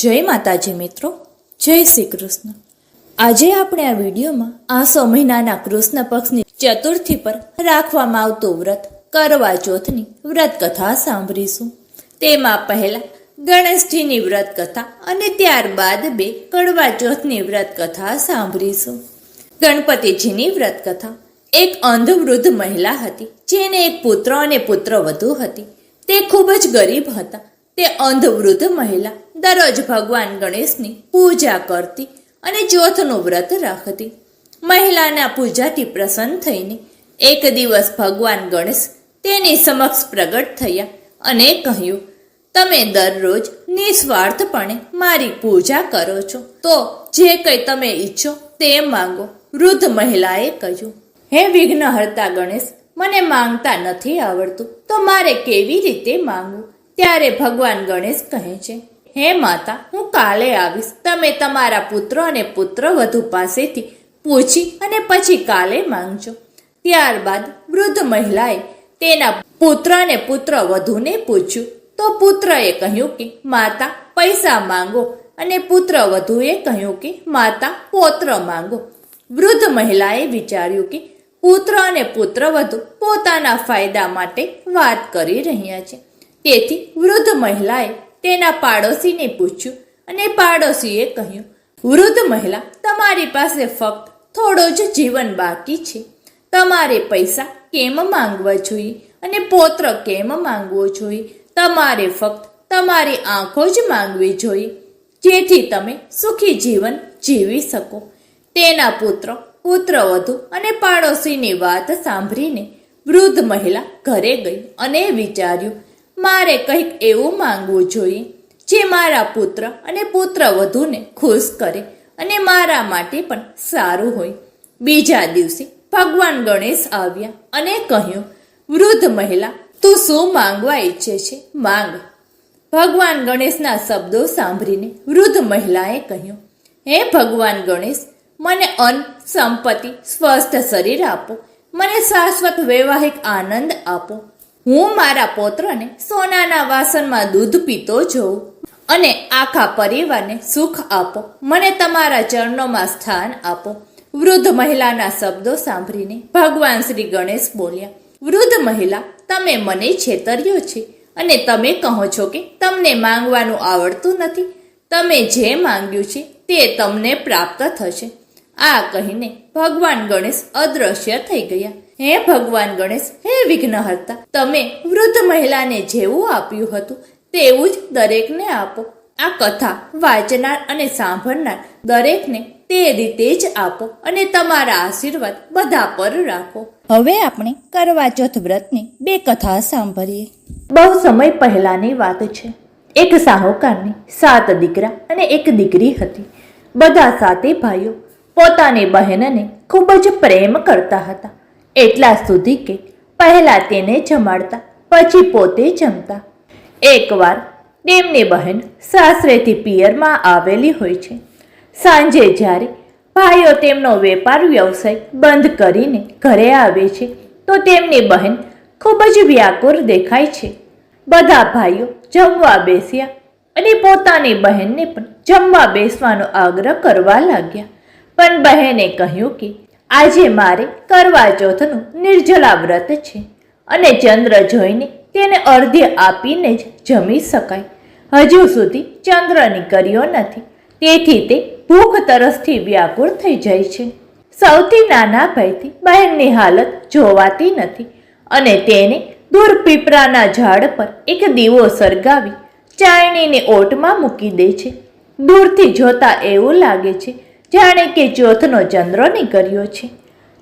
જય માતાજી મિત્રો, જય શ્રી કૃષ્ણ. આજે આપણે આ વિડીયોમાં આસો મહિનાના કૃષ્ણ પક્ષની ચતુર્થી પર રાખવામાં આવતું વ્રત, કરવા ચોથની વ્રત કથા સાંભળીશું. તેમાં પહેલા ગણેશજીની વ્રત કથા અને ત્યારબાદ બે કડવા ચોથની વ્રત કથા સાંભળીશું. ગણપતિજીની વ્રત કથા એક અંધવૃદ્ધ મહિલા હતી, જેને એક પુત્ર અને પુત્ર વધુ હતી. તે ખૂબ જ ગરીબ હતા. તે અંધવૃદ્ધ મહિલા દરરોજ ભગવાન ગણેશની પૂજા કરતી અને ચોથનું વ્રત રાખતી. મહિલાના પૂજાથી પ્રસન્ન થઈને એક દિવસ ભગવાન ગણેશ તેની સમક્ષ પ્રગટ થયા અને કહ્યું, તમે દરરોજ નિસ્વાર્થપણે મારી પૂજા કરો છો. તો જે કંઈ તમે ઈચ્છો તે માંગો. વૃદ્ધ મહિલાએ કહ્યું, હે વિઘ્નહર્તા ગણેશ, મને માંગતા નથી આવડતું. તો મારે કેવી રીતે માંગવું? ત્યારે ભગવાન ગણેશ કહે છે હે માતા, હું કાલે આવીશ. તમે તમારા પુત્ર અને પુત્ર વધુ પાસેથી પૂછી અને પછી કાલે માંગજો. ત્યારબાદ વૃદ્ધ મહિલાએ તેના પુત્ર અને પુત્ર વધુને પૂછ્યું. તો પુત્રએ કહ્યું કે, માતા, પૈસા માંગો. અને પુત્ર વધુએ કહ્યું કે, માતા, પોત્ર માંગો. વૃદ્ધ મહિલાએ વિચાર્યું કે, પુત્ર અને પુત્ર વધુ પોતાના ફાયદા માટે વાત કરી રહ્યા છે. તેથી વૃદ્ધ મહિલાએ તેના પાડોશીને પૂછ્યું અને પાડોશીએ કહ્યું, વૃદ્ધ મહિલા, તમારી પાસે ફક્ત થોડો જ જીવન બાકી છે. તમારે પૈસા કેમ માંગવા જોઈએ અને પોત્ર કેમ માંગવો જોઈએ? તમારે ફક્ત તમારી આંખો જ માંગવી જોઈએ, જેથી તમે સુખી જીવન જીવી શકો. તેના પુત્ર પુત્ર વધુ અને પાડોશીની વાત સાંભળીને વૃદ્ધ મહિલા ઘરે ગઈ અને વિચાર્યું મારે કંઈક એવું માંગવું જોઈએ જે મારા પુત્ર અને પુત્ર વધુને ખુશ કરે અને મારા માટે પણ સારું હોય. બીજા દિવસે ભગવાન ગણેશ આવ્યા અને કહ્યું, વૃદ્ધ મહિલા, તું શું માંગવા ઈચ્છે છે? માંગ. ભગવાન ગણેશના શબ્દો સાંભળીને વૃદ્ધ મહિલાએ કહ્યું, હે ભગવાન ગણેશ, મને અન્ન, સંપત્તિ, સ્વસ્થ શરીર આપો. મને શાશ્વત વૈવાહિક આનંદ આપો. હું મારા પૌત્રને સોનાના વાસણમાં દૂધ પીતો જોઉં અને આખા પરિવારને સુખ આપો. મને તમારા ચરણોમાં સ્થાન આપો. વૃદ્ધ મહિલાના શબ્દો સાંભળીને ભગવાન શ્રી ગણેશ બોલ્યા, વૃદ્ધ મહિલા, તમે મને છેતર્યો છે અને તમે કહો છો કે તમને માંગવાનું આવડતું નથી. તમે જે માંગ્યું છે તે તમને પ્રાપ્ત થશે. આ કહીને ભગવાન ગણેશ અદ્રશ્ય થઈ ગયા. હે ભગવાન ગણેશ, હે વિઘ્નહર્તા તમે વૃદ્ધ મહિલાને જેવું આપ્યું હતું, તેવું જ દરેકને આપો. આ કથા વાંચનાર અને સાંભળનાર દરેકને તે રીતે જ આપો અને તમારા આશીર્વાદ બધા પર રાખો. હવે આપણે કરવા ચોથ વ્રતની બે કથા સાંભળીએ. બહુ સમય પહેલાની વાત છે. એક સાહુકારની સાત દીકરા અને એક દીકરી હતી. બધા સાતે ભાઈઓ પોતાની બહેનને ખૂબ જ પ્રેમ કરતા હતા. એટલા સુધી કે પહેલા તેને જમાડતા, પછી પોતે જમતા. એકવાર તેમની બહેન સાસરેથી પિયરમાં આવેલી હોય છે. સાંજે જ્યારે ભાઈઓ તેમનો વેપાર વ્યવસાય બંધ કરીને ઘરે આવે છે, તો તેમની બહેન ખૂબ જ વ્યાકુળ દેખાય છે. બધા ભાઈઓ જમવા બેસ્યા અને પોતાની બહેનને પણ જમવા બેસવાનો આગ્રહ કરવા લાગ્યા. પણ બહેને કહ્યું કે આજે મારે કરવા ચોથનું નિર્જલા વ્રત છે અને ચંદ્ર જોઈને તેને અર્ધ્ય આપીને જ જમી શકાય. હજુ સુધી ચંદ્ર નીકળ્યો નથી. તેથી તે ભૂખ તરસથી વ્યાકુળ થઈ જાય છે. સૌથી નાના ભાઈથી બહેનની હાલત જોવાતી નથી અને તેને દૂર પીપળાના ઝાડ પર એક દીવો સળગાવી ચાયણીને ઓટમાં મૂકી દે છે. દૂરથી જોતા એવું લાગે છે જાણે કે ચોથનો ચંદ્ર નીકળ્યો છે.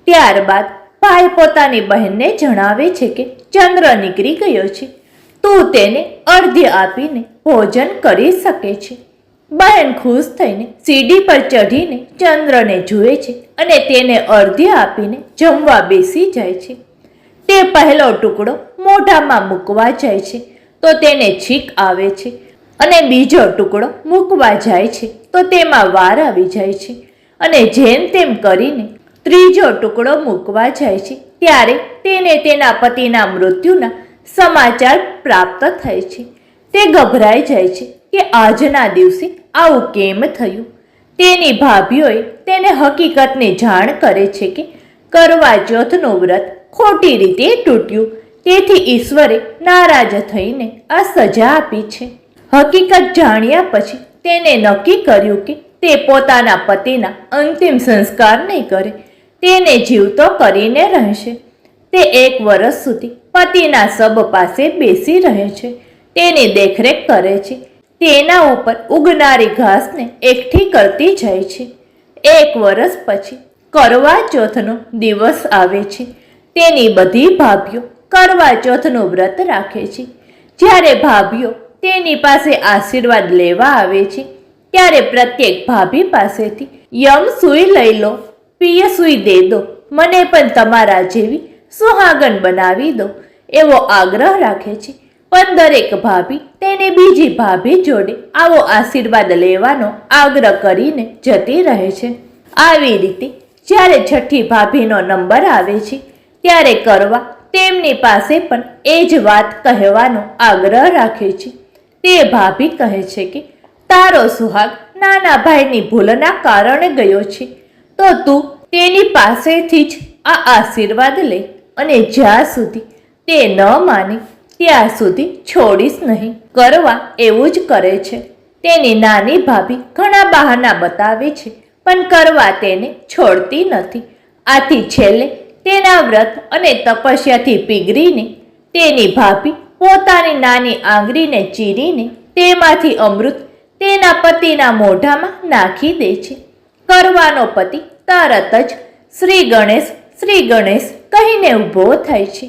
ત્યારબાદ ભાઈ પોતાની બહેનને જણાવે છે કે ચંદ્ર નીકળી ગયો છે. તું તેને અર્ધ્ય આપીને ભોજન કરી શકે છે. બહેન ખુશ થઈને સીડી પર ચઢીને ચંદ્રને જુએ છે અને તેને અર્ધ્ય આપીને જમવા બેસી જાય છે. તે પહેલો ટુકડો મોઢામાં મૂકવા જાય છે તો તેને છીક આવે છે. અને બીજો ટુકડો મૂકવા જાય છે, તો તેમાં વાર આવી જાય છે. અને જેમ તેમ કરીને ત્રીજો ટુકડો મૂકવા જાય છે, ત્યારે તેને તેના પતિના મૃત્યુના સમાચાર પ્રાપ્ત થાય છે. તે ગભરાઈ જાય છે કે આજના દિવસે આવું કેમ થયું? તેની ભાભીઓએ તેને હકીકતની જાણ કરે છે કે કરવા ચોથનું વ્રત ખોટી રીતે તૂટ્યું. તેથી ઈશ્વરે નારાજ થઈને આ સજા આપી છે. હકીકત જાણ્યા પછી તેને નક્કી કર્યું કે તે પોતાના પતિના અંતિમ સંસ્કાર નહીં કરે, તેને જીવતો કરીને રહેશે. તે એક વર્ષ સુધી પતિના સબ પાસે બેસી રહે છે. તેની દેખરેખ કરે છે. તેના ઉપર ઉગનારી ઘાસને એકઠી કરતી જાય છે. એક વર્ષ પછી કરવા ચોથનો દિવસ આવે છે. તેની બધી ભાભીઓ કરવા ચોથનું વ્રત રાખે છે. જ્યારે ભાભીઓ તેની પાસે આશીર્વાદ લેવા આવે છે. ત્યારે પ્રત્યેક ભાભી પાસેથી, યમ સુઈ લઈ લો, પિય સુઈ દે દો, મને પણ તમારા જેવી સુહાગન બનાવી દો, એવો આગ્રહ રાખે છે. પણ દરેક ભાભી તેને બીજી ભાભી જોડે આવો આશીર્વાદ લેવાનો આગ્રહ કરીને જતી રહે છે. આવી રીતે જ્યારે છઠ્ઠી ભાભીનો નંબર આવે છે, ત્યારે કરવા તેમની પાસે પણ એ જ વાત કહેવાનો આગ્રહ રાખે છે. તે ભાભી કહે છે કે, તારો સુહાગ નાના ભાઈની ભૂલના કારણે ગયો છે. તો તું તેની પાસેથી જ આ આશીર્વાદ લે અને જ્યાં સુધી તે ન માને, ત્યાં સુધી છોડીશ નહીં. કરવા એવું જ કરે છે. તેની નાની ભાભી ઘણા બહાના બતાવે છે, પણ કરવા તેને છોડતી નથી. આથી છેલ્લે તેના વ્રત અને તપસ્યાથી પીગરીને તેની ભાભી પોતાની નાની આંગળીને ચીરીને તેમાંથી અમૃત તેના પતિના મોઢામાં નાખી દે છે. કરવાનો પતિ તરત જ શ્રી ગણેશ શ્રી ગણેશ કહીને ઊભો થાય છે.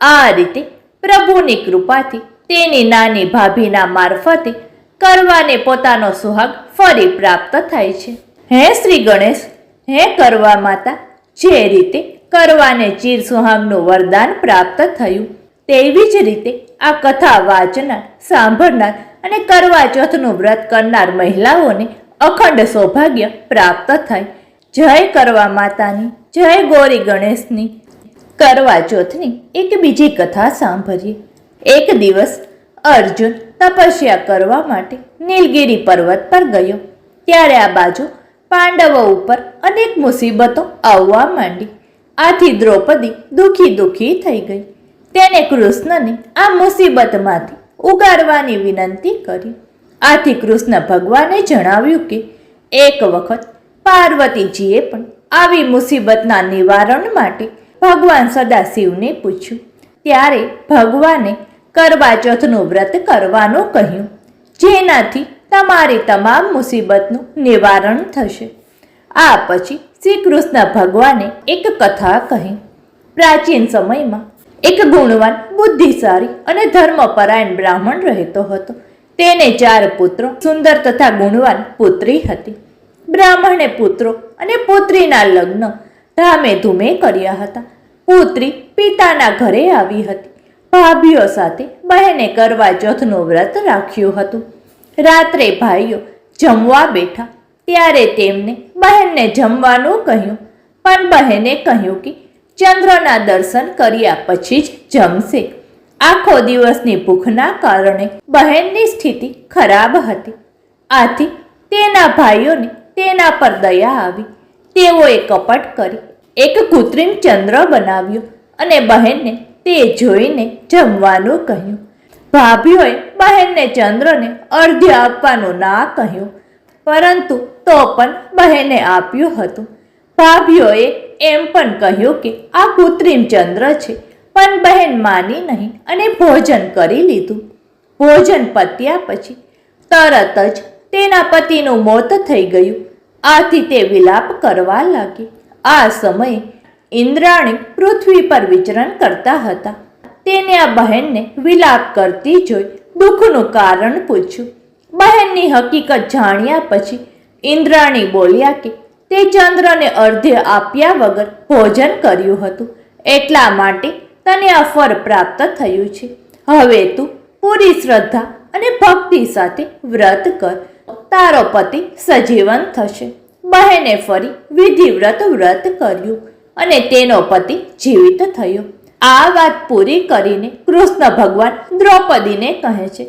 આ રીતે પ્રભુની કૃપાથી તેની નાની ભાભીના મારફતે કરવાને પોતાનો સુહાગ ફરી પ્રાપ્ત થાય છે. હે શ્રી ગણેશ, હે કરવા માતા, જે રીતે કરવાને ચીર સુહાગનું વરદાન પ્રાપ્ત થયું તેવી જ રીતે આ કથા વાંચનાર, સાંભળનાર અને કરવા ચોથનું વ્રત કરનાર મહિલાઓને અખંડ સૌભાગ્ય પ્રાપ્ત થાય. જય કરવા માતાની, જય ગૌરી ગણેશની. કરવા ચોથની એક બીજી કથા સાંભળીએ. એક દિવસ અર્જુન તપસ્યા કરવા માટે નીલગિરી પર્વત પર ગયો. ત્યારે આ બાજુ પાંડવો ઉપર અનેક મુસીબતો આવવા માંડી. આથી દ્રૌપદી દુઃખી દુઃખી થઈ ગઈ. તેને કૃષ્ણને આ મુસીબતમાંથી ઉગારવાની વિનંતી કરી. આથી કૃષ્ણ ભગવાને જણાવ્યું કે એક વખત પાર્વતીજીએ પણ આવી મુસીબતના નિવારણ માટે ભગવાન સદાશિવને પૂછ્યું. ત્યારે ભગવાને કરવા ચોથનું વ્રત કરવાનું કહ્યું. જેનાથી તમારી તમામ મુસીબતનું નિવારણ થશે. આ પછી શ્રી કૃષ્ણ ભગવાને એક કથા કહી. પ્રાચીન સમયમાં એક ગુણવાન, બુદ્ધિશાળી અને ધર્મપરાયણ બ્રાહ્મણ રહેતો હતો. તેને ચાર પુત્રો, સુંદર તથા ગુણવાન પુત્રી હતી. બ્રાહ્મણે પુત્રો અને પુત્રીના લગ્ન ધામે ધૂમે કર્યા હતા. પુત્રી પિતાના ઘરે આવી હતી. ભાભીઓ સાથે બહેને કરવા ચોથનું વ્રત રાખ્યું હતું. રાત્રે ભાઈઓ જમવા બેઠા. ત્યારે તેમને બહેનને જમવાનું કહ્યું. પણ બહેને કહ્યું કે ચંદ્રના દર્શન કર્યા પછી જ જમશે. આખો દિવસની ભૂખના કારણે બહેનની સ્થિતિ ખરાબ હતી. આથી તેના ભાઈઓને તેના પર દયા આવી. તેઓએ કપટ કરી, એક કૃત્રિમ ચંદ્ર બનાવ્યો અને બહેનને તે જોઈને જમવાનું કહ્યું. ભાભીઓએ બહેનને ચંદ્રને અર્ધ્ય આપવાનું ના કહ્યું, પરંતુ તો પણ બહેને આપ્યું હતું. ભાભીઓએ એમ પણ કહ્યું કે આ કૃત્રિમ ચંદ્ર છે, પણ બહેન માની નહીં અને ભોજન કરી લીધું. ભોજન પત્યા પછી તરત જ તેના પતિનું મોત થઈ ગયું. આથી તે વિલાપ કરવા લાગી. આ સમયે ઇન્દ્રાણી પૃથ્વી પર વિચરણ કરતા હતા. તેને આ બહેનને વિલાપ કરતી જોઈ દુઃખનું કારણ પૂછ્યું. બહેનની હકીકત જાણ્યા પછી ઇન્દ્રાણી બોલ્યા કે તે ચંદ્રને અર્ધે આપ્યા વગર ભોજન કર્યું હતું. એટલા માટે તને આ ફળ પ્રાપ્ત થયું છે. હવે તું પૂરી શ્રદ્ધા અને ભક્તિ સાથે વ્રત કર. તારો પતિ સજીવન થશે. બહેને ફરી વિધિવ્રત વ્રત કર્યું અને તેનો પતિ જીવિત થયો. આ વાત પૂરી કરીને કૃષ્ણ ભગવાન દ્રૌપદીને કહે છે,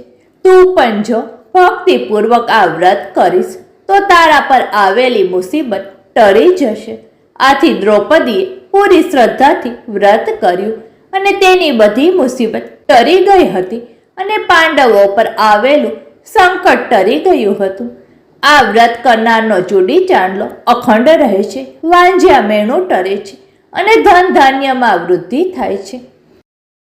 તું પણ જો ભક્તિપૂર્વક આ વ્રત કરીશ તો તારા પર આવેલી મુસીબત ટળી જશે. આથી દ્રૌપદીએ પૂરી શ્રદ્ધાથી વ્રત કર્યું અને તેની બધી મુસીબત ટરી ગઈ હતી અને પાંડવો પર આવેલું સંકટ ટરી ગયું હતું. આ વ્રત કરનારનો જુડી ચાંદલો અખંડ રહે છે, વાંજ્યા મેણું ટરે છે અને ધન ધાન્યમાં વૃદ્ધિ થાય છે.